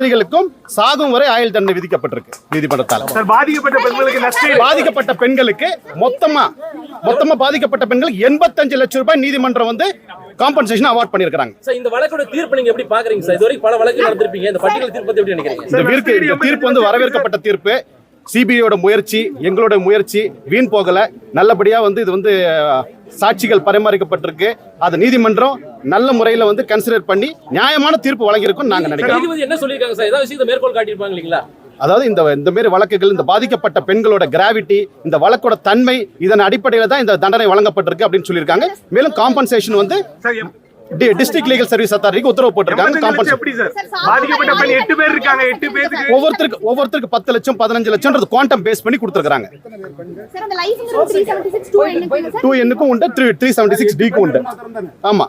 ஸ்திரீகளுக்கும் சாகும் வரை ஆயுள் தண்டனை விதிக்கப்பட்டிருக்கு நீதிமன்றத்தால். சார் பாதிக்கப்பட்ட பெண்களுக்கு பாதிக்கப்பட்ட பெண்களுக்கு மொத்தமா மொத்தமா பாதிக்கப்பட்ட பெண்களுக்கு எண்பத்தஞ்சு லட்சம் ரூபாய் நீதிமன்றம் வந்து காம்பன்சேஷன் அவார்ட் பண்ணியிருக்காங்க சார் இந்த வழக்கோட தீர்ப்பு நீங்க எப்படி பாக்குறீங்க சார்? இது வரைக்கும் பல வழக்கு நடந்திருப்பீங்க. இந்த பட்டியல் தீர்ப்பு எப்படி நினைக்கிறீங்க? இந்த தீர்ப்பு தீர்ப்பு வந்து வரவேற்கப்பட்ட தீர்ப்பு. சிபிஐயோட முயற்சி எங்களோட முயற்சி வீண் போகல. நல்லபடியா வந்து இது வந்து சாட்சிகள் பரிமாறிக்கப்பட்டிருக்கு. அது நீதிமன்றம் நல்ல முறையில வந்து கன்சிடர் பண்ணி நியாயமான தீர்ப்பு வழங்கியிருக்கும் நாங்க நினைக்கிறோம். என்ன சொல்லியிருக்காங்க சார்? ஏதாவது விஷயத்தை மேற்கோள் காட்டியிருப்பாங்க இல்லைங்களா? அதாவது இந்த இந்த மாதிரி வழக்குகள் இந்த பாதிக்கப்பட்ட பெண்களோட கிராவிட்டி இந்த வழக்கோட தன்மை இதன் அடிப்படையில் தான் இந்த தண்டனை வழங்கப்பட்டிருக்கு அப்படின்னு சொல்லியிருக்காங்க. மேலும் காம்பன்சேஷன் வந்து டிஸ்ட்ரிக்ட் லீகல் சர்வீஸ் அத்தாரிட்டிக்கு உத்தரவு போட்டிருக்காங்க. எண்பத்தஞ்சு லட்சம் காம்பன்சேஷன் எப்படி சார்? பாதிக்கப்பட்ட பெண் எட்டு பேர் இருக்காங்க எட்டு பேருக்கு ஒவ்வொருத்தருக்கு ஒவ்வொருத்தருக்கு பத்து லட்சம் பதினஞ்சு லட்சம்ன்றது குவாண்டம் பேஸ் பண்ணி கொடுத்துருக்காங்க டூ எண்ணுக்கும் உண்டு த்ரீ த்ரீ செவன்டி சிக்ஸ் டிக்கும் உண்டு. ஆமா.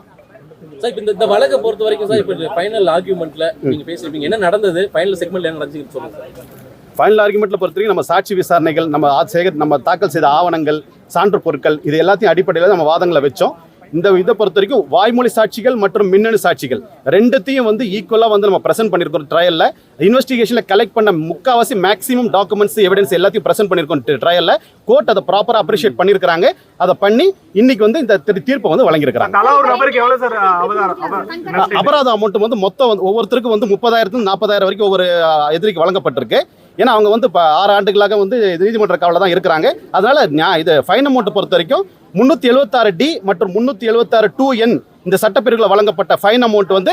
சார் இப்ப இந்த இந்த வழக்கை பொறுத்த வரைக்கும் சார் இப்ப ஃபைனல் ஆர்குமெண்ட்ல நீங்க பேசிருப்பீங்க என்ன நடந்தது? ஃபைனல் செக்மெண்ட்ல என்ன நடந்துச்சுன்னு சொல்லுங்க ஃபைனல் ஆர்குமெண்ட்ல பொறுத்தவரைக்கும் நம்ம சாட்சி விசாரணைகள் நம்ம சேகர் நம்ம தாக்கல் செய்த ஆவணங்கள் சான்று பொருட்கள் இது எல்லாத்தையும் அடிப்படையில் நம்ம வாதங்களை வச்சோம். இந்த இதை பொறுத்த வரைக்கும் வாய்மொழி சாட்சிகள் மற்றும் மின்னணு சாட்சிகள் ரெண்டுத்தையும் வந்து ஈக்குவலாக வந்து நம்ம ப்ரெசென்ட் பண்ணியிருக்கோம் ட்ரையலில் இன்வெஸ்டிகேஷனில் கலெக்ட் பண்ண முக்காவாசி மேக்ஸிமம் டாக்குமெண்ட்ஸ் எவிடன்ஸ் எல்லாத்தையும் ப்ரெசென்ட் பண்ணியிருக்கோம் ட்ரையலில் கோர்ட் அதை ப்ராப்பராக அப்ரிஷியேட் பண்ணியிருக்காங்க அதை பண்ணி இன்னைக்கு வந்து இந்த திரு- தீர்ப்பை வந்து வழங்கியிருக்கிறாங்க? அபராத அமௌண்ட் வந்து மொத்தம் வந்து ஒவ்வொருத்தருக்கும் வந்து முப்பதாயிரத்து நாற்பதாயிரம் வரைக்கும் ஒவ்வொரு எதிரிக்கு வழங்கப்பட்டிருக்கு. ஏன்னா அவங்க வந்து இப்போ ஆறு ஆண்டுகளாக வந்து நீதிமன்ற காவலில் தான் இருக்கிறாங்க. அதனால் நான் இது ஃபைன் அமௌண்ட்டை பொறுத்த வரைக்கும் முந்நூற்றி எழுபத்தாறு டி மற்றும் முந்நூற்றி எழுபத்தாறு டூ என் இந்த சட்டப்பிரிவுகளில் வழங்கப்பட்ட ஃபைன் அமௌண்ட் வந்து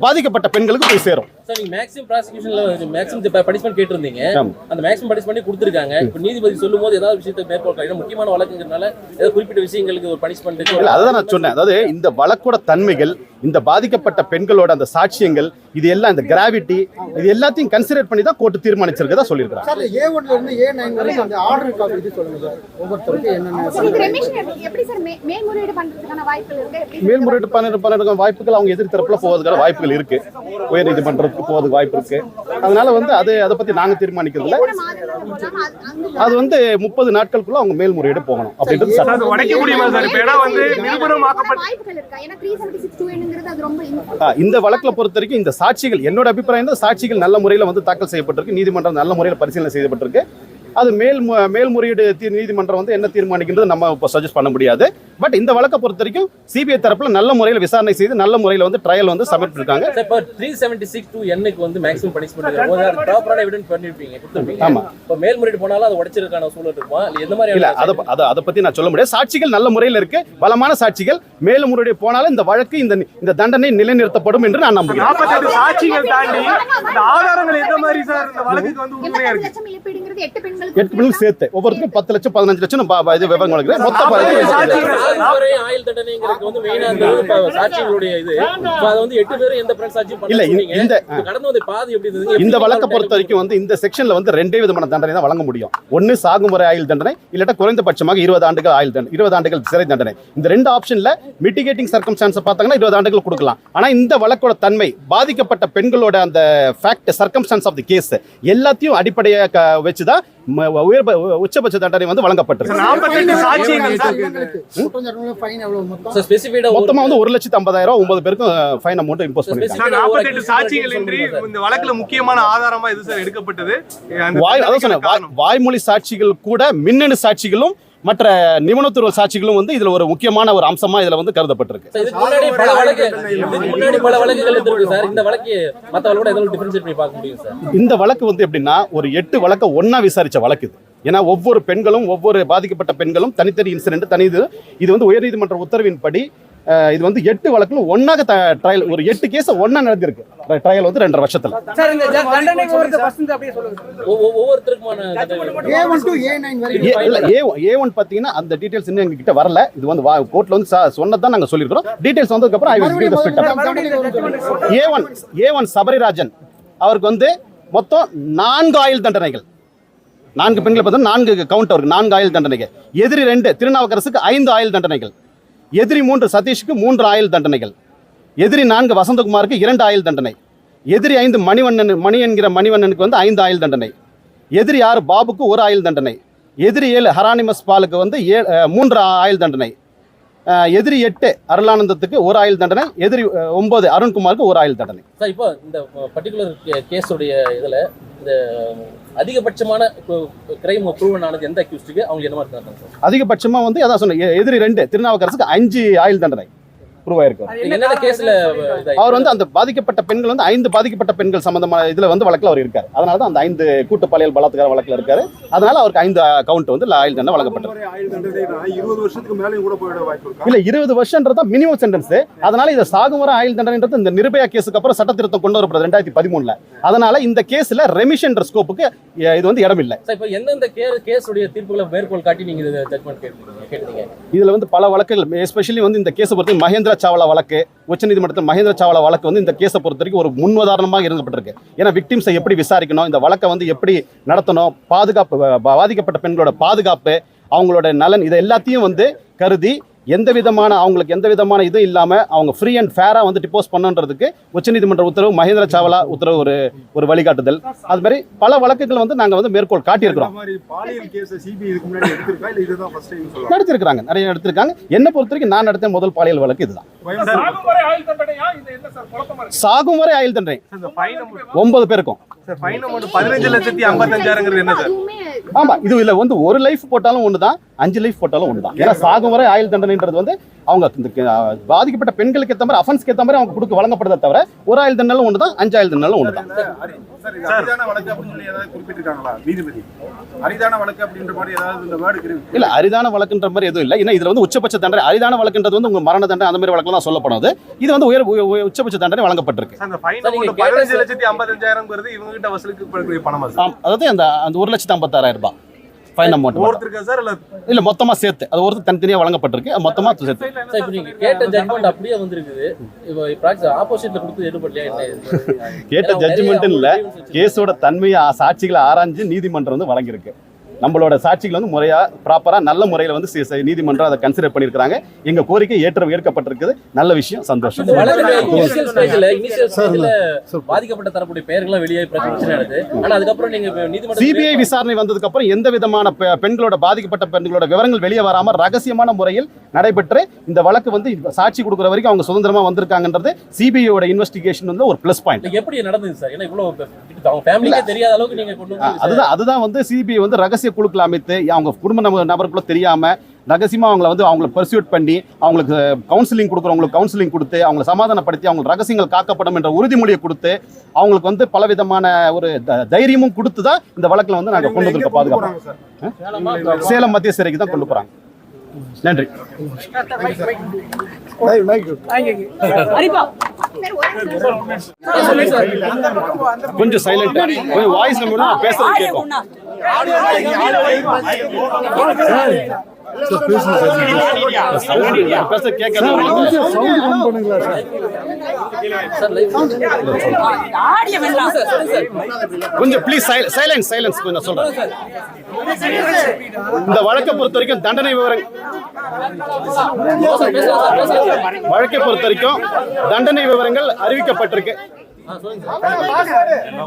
பாதிக்கப்பட்ட பெண்களுக்கு போய் சேரும். சார் நீங்க மேக்ஸிமம் ப்ராசிக்யூஷன்ல மேக்ஸிமம் பனிஷ்மெண்ட் கேட்டிருந்தீங்க. அந்த மேக்ஸிமம் பனிஷ்மெண்ட் கொடுத்துருக்காங்க. இப்ப நீதிபதி சொல்லும் போது ஏதாவது விஷயத்தை மேற்கோள் காட்டி முக்கியமான வழக்குங்கிறதுனால ஏதாவது குறிப்பிட்ட விஷயங்களுக்கு ஒரு பனிஷ்மெண்ட் இல்ல அதுதான் நான் சொன்னேன். அதாவது இந்த வழக்கோட தன்மைகள் இந்த பாதிக்கப்பட்ட பெண்களோட அந்த சாட்சியங்கள் இது எல்லாம் இந்த கிராவிட்டி இது எல்லாத்தையும் கன்சிடர் பண்ணி தான் கோர்ட்டு தீர்மானிச்சிருக்கதா சொல்லியிருக்காங்க சார் ஏ ஒன்ல இருந்து ஏ நைன் வரைக்கும் அந்த ஆர்டர் காப்பி இது சொல்லுங்க சார். ஒவ்வொருத்தருக்கும் என்னென்ன சார் இது ரெமிஷன் எப்படி- எப்படி சார் மே- மேல்முறையீடு பண்றதுக்கான வாய்ப்புகள் இருக்கு? வாய்ப்புகள் அவங்க எதிர் தரப்புல போவதுக்கான வாய்ப்புகள் இருக்கு. உயர் நீதிமன்றத்துக்கு போவதுக்கு வாய்ப்பு இருக்கு. அதனால வந்து அது அதை பத்தி நாங்க தீர்மானிக்கிறது இல்ல. அது- வந்து முப்பது நாட்களுக்குள்ள அவங்க மேல்முறையீடு போகணும். அப்படின்றது இந்த வழக்கில் பொறுத்த வரைக்கும் இந்த சாட்சிகள் என்னோட அபிப்பிராயம் சாட்சிகள் நல்ல முறையில் வந்து தாக்கல் செய்யப்பட்டிருக்கு. நீதிமன்றம் நல்ல முறையில் பரிசீலனை செய்யப்பட்டிருக்கு. அது மேல் மேல்முறையீடு நீதிமன்றம் வந்து என்ன தீர்மானிக்கின்றது நம்ம இப்போ சஜஸ்ட் பண்ண முடியாது. பட் இந்த வழக்கை பொறுத்த வரைக்கும் சிபிஐ தரப்புல நல்ல முறையில் விசாரணை செய்து நல்ல முறையில் வந்து ட்ரையல் வந்து சப்மிட் இருக்காங்க இப்போ த்ரீ செவன்டி சிக்ஸ் டூ எண்ணுக்கு வந்து மேக்ஸிமம் பனிஷ்மெண்ட் ப்ராப்பரான எவிடன்ஸ் பண்ணிருப்பீங்க. கொடுத்துருப்பீங்க. ஆமா. இப்போ மேல்முறையீடு போனாலும் அது உடைச்சிருக்கான சூழல் இருக்குமா? இல்ல எந்த மாதிரி இல்ல அதை அதை அதை பத்தி நான் சொல்ல முடியாது. சாட்சிகள் நல்ல முறையில் இருக்கு. பலமான சாட்சிகள். மேலும் முறையீடு போனாலும் இந்த வழக்கு இந்த இந்த தண்டனை நிலைநிறுத்தப்படும் என்று நான் நம்புகிறேன். சாட்சிகள் தாண்டி இந்த ஆதாரங்கள் எந்த மாதிரி சார்? இந்த வழக்குக்கு வந்து உண்மையா இருக்கு? எட்டு பிள்ளைகள் சேர்த்து ஒவ்வொருத்தருக்கும் பத்து லட்சம் பதினஞ்சு லட்சம் இது விவரம் வழங்குறேன் மொத்த ஆயுள் தண்டனைங்கிறது வந்து மெயினா இருந்தது இப்ப சாட்சிகளுடைய இது. இப்ப அது வந்து எட்டு பேரும் எந்த பிராண்ட் சாட்சியும் இல்ல, இந்த- இந்த- இந்த கடந்து வந்த பாதி எப்படி இருந்தது? இந்த வழக்கை பொறுத்த வரைக்கும் வந்து இந்த செக்ஷன்ல வந்து ரெண்டே விதமான தண்டனை தான் வழங்க முடியும். ஒன்னு சாகும் வரை ஆயுள் தண்டனை இல்லாட்டா குறைந்தபட்சமாக இருபது ஆண்டுகள் ஆயுள் தண்டனை இருபது ஆண்டுகள் சிறை தண்டனை. இந்த ரெண்டு ஆப்ஷன்ல மிட்டிகேட்டிங் சர்க்கம்ஸ்டான்ஸ் பார்த்தாங்கன்னா இருபது ஆண்டுகள் கொடுக்கலாம். ஆனா இந்த வழக்கோட தன்மை பாதிக்கப்பட்ட பெண்களோட அந்த fact circumstance of the case எல்லாத்தையும் அடிப்படையாக வச்சுதான் ம- உயர் உச்சபட்ச தண்டனை வந்து வழங்கப்பட்டிருக்கு எவ்வளவு மொத்தம்? வந்து ஒரு லட்சத்தி ஐம்பதாயிரம் ஒன்பது பேருக்கும் ஃபைன் அமௌண்ட் இம்போஸ் பண்ணிருக்காங்க சாட்சிகள் இன்றி இந்த வழக்குல முக்கியமான ஆதாரமா இது சார் எடுக்கப்பட்டது. வாய் அதான் சொன்னேன். வாய்மொழி சாட்சிகள் கூட மின்னணு சாட்சிகளும் மற்ற நிபுணத்துவ சாட்சிகளும் வந்து இதுல ஒரு முக்கியமான ஒரு அம்சமா இதுல வந்து கருதப்பட்டிருக்கு. இந்த வழக்கு வந்து எப்படின்னா ஒரு எட்டு வழக்க ஒண்ணா விசாரிச்ச வழக்கு இது. ஏன்னா ஒவ்வொரு பெண்களும் ஒவ்வொரு பாதிக்கப்பட்ட பெண்களும் தனித்தனி இன்சிடென்ட் தனி இது வந்து உயர்நீதிமன்ற உத்தரவின்படி இது வந்து எட்டு வழக்குல ஒன்னாக ட்ரையல் ஒரு எட்டு கேஸ் ஒண்ணா நடந்திருக்கு. ட்ரையல் வந்து ரெண்டரை வருஷத்துல. ஏ ஒன் பாத்தீங்கன்னா அந்த டீடைல்ஸ் இன்னும் எங்க கிட்ட வரல. இது வந்து கோர்ட்ல வந்து ச- சொன்னதுதான் நாங்க சொல்லியிருக்கிறோம் டீடைல்ஸ் வந்ததுக்கு அப்புறம் A one A one Sabarirajan. அவருக்கு வந்து மொத்தம் நான்கு ஆயுள் தண்டனைகள். நான்கு பெண்களை பார்த்தா நான்கு கவுண்ட் அவருக்கு நான்கு ஆயுள் தண்டனைகள். எதிரி ரெண்டு திருநாவுக்கரசுக்கு ஐந்து ஆயுள் தண்டனைகள். எதிரி மூன்று சதீஷுக்கு மூன்று ஆயுள் தண்டனைகள். எதிரி நான்கு வசந்தகுமாருக்கு இரண்டு ஆயுள் தண்டனை. எதிரி ஐந்து மணிவண்ணன் மணி என்கிற மணிவண்ணனுக்கு வந்து ஐந்து ஆயுள் தண்டனை. எதிரி ஆறு பாபுக்கு ஒரு ஆயுள் தண்டனை. எதிரி ஏழு ஹரானிமஸ் பாலுக்கு வந்து ஏ மூன்று ஆயுள் தண்டனை. எதிரி எட்டு அருளானந்தத்துக்கு ஒரு ஆயுள் தண்டனை. எதிரி ஒன்பது அருண்குமாருக்கு ஒரு ஆயுள் தண்டனை. சார் இப்போ இந்த பர்டிகுலர் கேஸுடைய இதில் இந்த அதிகபட்சமான கிரைம் ப்ரூவன் ஆனது எந்த அக்யூஸ்டுக்கு அவங்க என்ன மாதிரி தராங்க அதிகபட்சமா வந்து அதான் சொன்னேன் எ- எதிரி ரெண்டு திருநாவுக்கரசுக்கு அஞ்சு ஆயுள் தண்டனை. ப்ரூவ் ஆயிருக்கு நீங்க என்னென்ன கேஸ்ல இதாகி அவர் வந்து அந்த பாதிக்கப்பட்ட பெண்கள் வந்து ஐந்து பாதிக்கப்பட்ட பெண்கள் சம்பந்தமான இதுல வந்து வழக்குல அவர் இருக்காரு. அதனால தான் அந்த ஐந்து கூட்டு பாலியல் பலாத்கார வழக்குல இருக்காரு. அதனால அவருக்கு ஐந்து கவுண்ட் வந்து ஆயுள் தண்டனை வழங்கப்பட்டது. இல்ல இருபது வருஷம்ன்றது தான் மினிமம் சென்டென்ஸ் அதனால இந்த சாகும் வரை ஆயுள் தண்டனைன்றது இந்த நிர்பயா கேஸுக்கு அப்புறம் சட்ட திருத்தம் கொண்டு வரப்படுது ரெண்டாயிரத்தி பதிமூணுல. அதனால இந்த கேஸ்ல ரெமிஷன்ற ஸ்கோப்புக்கு இது வந்து இடம் இல்லை சார் இப்போ எந்தெந்த கேஸுடைய தீர்ப்புகளை மேற்கோள் காட்டி நீங்க இது இதுல வந்து பல வழக்குகள் எஸ்பெஷலி வந்து இந்த கேஸை பொறுத்து மகேந்திர சாவலா வழக்கு உச்சநீதிமன்றத்தில் மகேந்திர சாவலா வழக்கு வந்து இந்த கேஸை பொறுத்த வரைக்கும் ஒரு முன் உதாரணமாக இருக்கப்பட்டிருக்கு ஏன்னா விக்டிம்ஸை எப்படி விசாரிக்கணும் இந்த வழக்கை வந்து எப்படி நடத்தணும் பாதுகாப்பு பாதிக்கப்பட்ட பெண்களோட பாதுகாப்பு அவங்களோட நலன் இதை எல்லாத்தையும் வந்து கருதி எந்த விதமான அவங்களுக்கு எந்த விதமான இதுவும் இல்லாம அவங்க ஃப்ரீ அண்ட் ஃபேரா வந்து டிப்போஸ் பண்ணுன்றதுக்கு உச்சநீதிமன்ற உத்தரவு மகேந்திர சாவலா உத்தரவு ஒரு ஒரு வழிகாட்டுதல். அது மாதிரி பல வழக்குகள் வந்து நாங்க வந்து மேற்கோள் காட்டியிருக்கிறோம். இந்த மாதிரி பாலியல் கேஸ் சிபிஐ இதுக்கு முன்னாடி எடுத்திருக்கா? இல்ல இதுதான் ஃபர்ஸ்ட் டைம் சொல்லலாம் நடத்திருக்கிறாங்க நிறைய எடுத்திருக்காங்க. என்ன பொறுத்த வரைக்கும் நான் நடத்திய முதல் பாலியல் வழக்கு இதுதான். சாகும் வரை ஆயுள் தண்டனை. ஒன்பது பேருக்கும். ஆமா இது இல்ல வந்து ஒரு லைஃப் போட்டாலும் ஒண்ணுதான் அஞ்சு லைஃப் போட்டாலும் ஒண்ணுதான். ஏன்னா சாகும் வரை ஆயுள் தண்டனைன்றது வந்து அவங்க இந்த பாதிக்கப்பட்ட பெண்களுக்கு ஏத்த மாதிரி அஃபென்ஸ்க்கு ஏத்த மாதிரி அவங்க கொடுக்க வழங்கப்படுதே தவிர ஒரு ஆயுள் தண்டனாலும் ஒண்ணுதான் அஞ்சு ஆயுள் வழக்கு வழக்கு வேர்டு இருக்கு. இல்ல அரிதான வழக்குன்ற மாதிரி எதுவும் இல்ல. ஏன்னா இதுல வந்து உச்சபட்ச தண்டனை அரிதான வழக்குன்றது வந்து உங்க மரண தண்டனை அந்த மாதிரி வழக்குல தான் சொல்லப்படுது. இது வந்து உயர் உய- உய- உச்சபட்ச தண்டனை வழங்கப்பட்டிருக்கு. அதாவது அந்த அந்த ஒரு லட்சத்தி ஐம்பத்தாறாயிரம் ரூபாய். ஃபைன் அமௌண்ட் ஒருத்தருக்கா சார்? இல்ல இல்ல மொத்தமா சேர்த்து. அது ஒருத்தர் தனித்தனியா வழங்கப்பட்டிருக்கு. அது மொத்தமா சேர்த்து. சார் இப்போ நீங்க கேட்ட ஜட்மெண்ட் அப்படியே வந்திருக்குது. இப்போ ப்ராக்டிஸ் ஆப்போசிட்ல கொடுத்து எடுபடலையா என்ன? கேட்ட நிறைய இல்ல. கேஸோட தன்மையை சாட்சிகளை ஆராய்ஞ்சு நீதிமன்றம் வந்து வழங்கியிருக்கு. நம்மளோட சாட்சிகள் வந்து முறையா ப்ராப்பரா நல்ல முறையில வந்து நீதிமன்றம் அதை கன்சிடர் பண்ணியிருக்காங்க எங்க கோரிக்கை ஏற்ற ஏற்கப்பட்டிருக்குது. நல்ல விஷயம் சந்தோஷம். பாதிக்கப்பட்ட தரப்புடைய பெயர்கள்லாம் வெளியே பிரச்சனை நடக்குது. ஆனா அதுக்கப்புறம் நீங்க நீதிமன்றம் சிபிஐ விசாரணை வந்ததுக்கு அப்புறம் எந்த விதமான பெண்களோட பாதிக்கப்பட்ட பெண்களோட விவரங்கள் வெளியே வராம ரகசியமான முறையில் நடைபெற்று இந்த வழக்கு வந்து சாட்சி கொடுக்குற வரைக்கும் அவங்க சுதந்திரமா வந்திருக்காங்கன்றது சிபிஐயோட இன்வெஸ்டிகேஷன் வந்து ஒரு ப்ளஸ் பாயிண்ட் எப்படி நடந்தது சார்? ஏன்னா இவ்வளவு பெ- அவங்க ஃபேமிலிக்கே தெரியாத அளவுக்கு நீங்க கொண்டு அதுதான் அதுதான் வந்து சிபிஐ வந்து ரகசிய குழுக்கள் அமைத்து அவங்க குடும்ப நப- நபருக்குள்ள தெரியாம ரகசியமா அவங்கள வந்து அவங்கள பர்சியூட் பண்ணி அவங்களுக்கு கவுன்சிலிங் கொடுக்குறவங்களுக்கு கவுன்சிலிங் கொடுத்து அவங்களை சமாதானப்படுத்தி அவங்க ரகசியங்கள் காக்கப்படும் என்ற உறுதிமொழியை கொடுத்து அவங்களுக்கு வந்து பலவிதமான ஒரு த- தைரியமும் கொடுத்து தான் இந்த வழக்குல வந்து நாங்க கொண்டு வந்திருக்க பாதுகாப்பு? சேலம் மத்திய சிறைக்கு தான் கொண்டு போறாங்க. நன்றி. கொஞ்சம் சைலண்ட் கொஞ்சம் வாய்ஸ் நம்ம பேசுறது கேட்கும். பேச கேட்காத கொஞ்சம் ப்ளீஸ் சைலன்ஸ் சைலன்ஸ் கொஞ்சம் சொல்றேன். இந்த வழக்கை பொறுத்த வரைக்கும் தண்டனை விவரம் வழக்கை பொறுத்த வரைக்கும் தண்டனை விவரங்கள் அறிவிக்கப்பட்டிருக்கு.